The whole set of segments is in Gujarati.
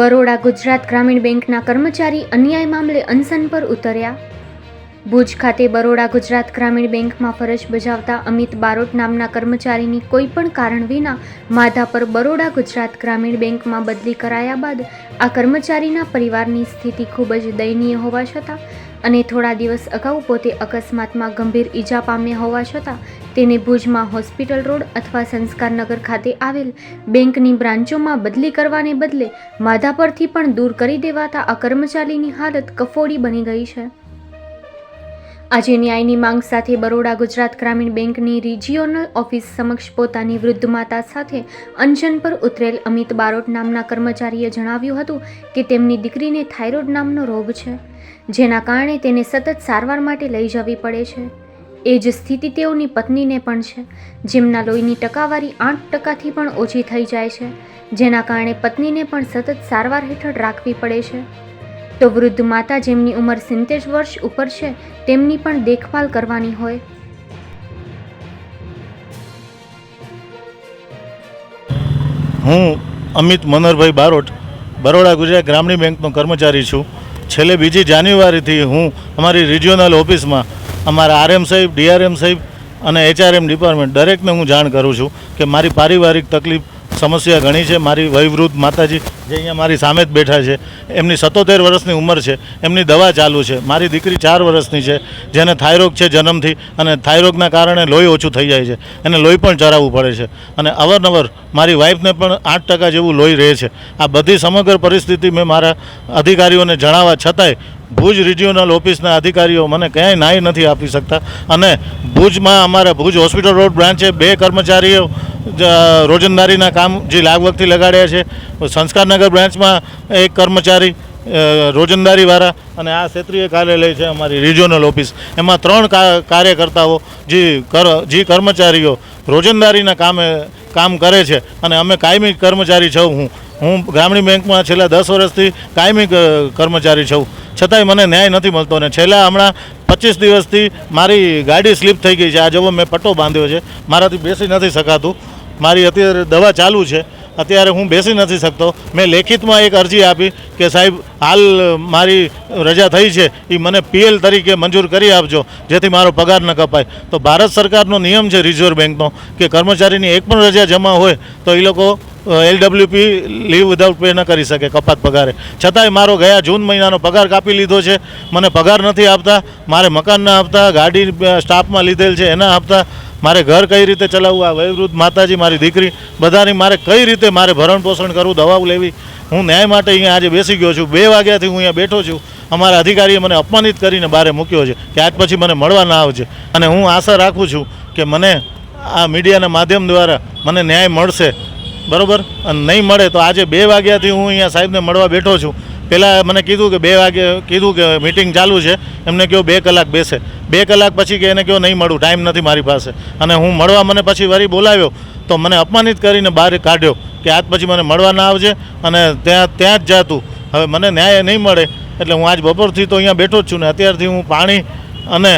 બરોડા ગુજરાત ગ્રામીણ બેંકના કર્મચારી અન્યાય મામલે અનશન પર ઉતર્યા. ભુજ ખાતે બરોડા ગુજરાત ગ્રામીણ બેંકમાં ફરજ બજાવતા અમિત બારોટ નામના કર્મચારીની કોઈપણ કારણ વિના માધાપર બરોડા ગુજરાત ગ્રામીણ બેંકમાં બદલી કરાયા બાદ આ કર્મચારીના પરિવારની સ્થિતિ ખૂબ જ દયનીય હોવા છતાં અને થોડા દિવસ અગાઉ પોતે અકસ્માતમાં ગંભીર ઈજા પામ્યા હોવા છતાં તેને ભુજમાં હોસ્પિટલ રોડ અથવા સંસ્કારનગર ખાતે આવેલ બેંકની બ્રાન્ચોમાં બદલી કરવાને બદલે માધાપરથી પણ દૂર કરી દેવાતા આ કર્મચારીની હાલત કફોડી બની ગઈ છે. આજે ન્યાયની માંગ સાથે બરોડા ગુજરાત ગ્રામીણ બેંકની રિજિયોનલ ઓફિસ સમક્ષ પોતાની વૃદ્ધ માતા સાથે અંજન પર ઉતરેલ અમિત બારોટ નામના કર્મચારીએ જણાવ્યું હતું કે તેમની દીકરીને થાઇરોઇડ નામનો રોગ છે, જેના કારણે તેને સતત સારવાર માટે લઈ જવી પડે છે. એ જ સ્થિતિ તેઓની પત્નીને પણ છે, જેમના લોહીની ટકાવારી આઠ ટકાથી પણ ઓછી થઈ જાય છે, જેના કારણે પત્નીને પણ સતત સારવાર હેઠળ રાખવી પડે છે. તો વૃદ્ધ માતા જેમની ઉંમર સિત્તેર વર્ષ ઉપર છે, તેમની પણ દેખભાલ કરવાની હોય. હું અમિત મનોહરભાઈ બારોટ, બરોડા ગુજરાત ગ્રામીણ બેંકનો કર્મચારી છું. છેલ્લે બીજી જાન્યુઆરીથી હું અમારી રિજિયોનલ ઓફિસમાં અમારા આરએમ સાહેબ, ડીઆરએમ સાહેબ અને એચઆરએમ ડિપાર્ટમેન્ટ દરેકને હું જાણ કરું છું કે મારી પારિવારિક તકલીફ સમસ્યા ઘણી છે. મારી વયવૃદ્ધ માતાજી જે અહીંયા મારી સામે જ બેઠા છે, એમની સત્તોતેર વર્ષની ઉંમર છે. એમની દવા ચાલુ છે. મારી દીકરી ચાર વર્ષની છે. જેને થાઇરોગ છે જન્મથી અને થાઇરોગના કારણે લોહી ઓછું થઈ જાય છે. એને લોહી પણ ચરાવવું પડે છે. અને અવારનવાર મારી વાઈફને પણ આઠ ટકા જેવું લોહી રહે છે. આ બધી સમગ્ર પરિસ્થિતિ મેં મારા અધિકારીઓને જણાવવા છતાંય ભુજ રિજિયોનલ ઓફિસના અધિકારીઓ મને ક્યાંય નાઈ નથી આપી શકતા. અને ભુજમાં અમારા ભુજ હોસ્પિટલ રોડ બ્રાન્ચે બે કર્મચારીઓ રોજંદારીના કામ જે લાગવગથી લગાડ્યા છે. સંસ્કારનગર બ્રાન્ચમાં એક કર્મચારી રોજંદારીવાળા અને આ ક્ષેત્રીય કાર્યાલય છે અમારી રિજિયોનલ ઓફિસ એમાં ત્રણ કાર્યકર્તાઓ જે કર, જે કર્મચારીઓ રોજંદારીના કામે કામ કરે છે. અને અમે કાયમી કર્મચારી છું હું. હું ગ્રામીણ બેંકમાં છેલ્લા દસ વર્ષથી કાયમી કર્મચારી છું. છતાંય મને ન્યાય નથી મળતો અને છેલ્લા હમણાં પચીસ દિવસથી મારી ગાડી સ્લીપ થઈ ગઈ છે. આ જવો મેં પટ્ટો બાંધ્યો છે. મારાથી બેસી નથી શકાતું. મારી અત્યારે દવા ચાલુ છે. અત્યારે હું બેસી નથી શકતો. મેં લેખિતમાં એક અરજી આપી કે સાહેબ, હાલ મારી રજા થઈ છે. એ મને પીએલ તરીકે મંજૂર કરી આપજો, જેથી મારો પગાર ન કપાય. તો ભારત સરકારનો નિયમ છે રિઝર્વ બેંકનો, કે કર્મચારીની એક પણ રજા જમા હોય તો એ લોકો એલડબ્લ્યુપી લીવ વિધાઉટ પે ન કરી શકે કપાત પગારે. છતાંય મારો ગયા જૂન મહિનાનો પગાર કાપી લીધો છે. મને પગાર નથી આપતા. મારે મકાન ના આપતા. ગાડી સ્ટાફમાં લીધેલ છે. એના આપતા. મારે ઘર કઈ રીતે ચલાવવું? આ વયવૃદ્ધ માતાજી, મારી દીકરી. બધાની મારે કઈ રીતે મારે ભરણ પોષણ કરવું, દવાઓ લેવી? હું ન્યાય માટે અહીંયા આજે બેસી ગયો છું. બે વાગ્યાથી હું અહીંયા બેઠો છું. અમારા અધિકારીએ મને અપમાનિત કરીને બહાર મૂક્યો છે કે આજ પછી મને મળવા ના આવજે. અને હું આશા રાખું છું કે મને આ મીડિયાના માધ્યમ દ્વારા મને ન્યાય મળશે. બરોબર? અને નહીં મળે તો આજે બે વાગ્યાથી હું અહીંયા સાહેબને મળવા બેઠો છું. પહેલાં મને કીધું કે બે વાગે, કીધું કે મિટિંગ ચાલુ છે. એમને કહો બે કલાક બેસે. બે કલાક પછી કે એને કહો નહીં મળું, ટાઈમ નથી મારી પાસે. અને હું મળવા મને પછી વરી બોલાવ્યો. તો મને અપમાનિત કરીને બહાર કાઢ્યો કે આજ પછી મને મળવા ના આવજે અને ત્યાં ત્યાં જ જાતું હવે મને ન્યાય નહીં મળે એટલે હું આજ બપોરથી તો અહીંયા બેઠો જ છું ને અત્યારથી હું પાણી અને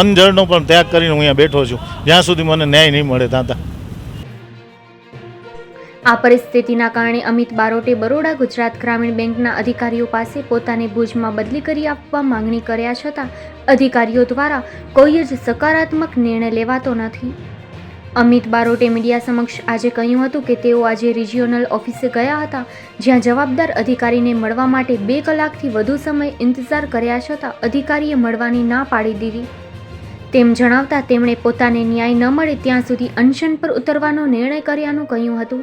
અન્નજળનો પણ ત્યાગ કરીને હું અહીંયા બેઠો છું. જ્યાં સુધી મને ન્યાય નહીં મળે ત્યાં. આ પરિસ્થિતિના કારણે અમિત બારોટે બરોડા ગુજરાત ગ્રામીણ બેંકના અધિકારીઓ પાસે પોતાને ભુજમાં બદલી કરી આપવા માંગણી કર્યા છતાં અધિકારીઓ દ્વારા કોઈ જ સકારાત્મક નિર્ણય લેવાતો નથી. અમિત બારોટે મીડિયા સમક્ષ આજે કહ્યું હતું કે તેઓ આજે રિજિયોનલ ઓફિસે ગયા હતા, જ્યાં જવાબદાર અધિકારીને મળવા માટે બે કલાકથી વધુ સમય ઇંતજાર કર્યા છતાં અધિકારીએ મળવાની ના પાડી દીધી. તેમ જણાવતા તેમણે પોતાને ન્યાય ન મળે ત્યાં સુધી અનશન પર ઉતરવાનો નિર્ણય કર્યાનું કહ્યું હતું.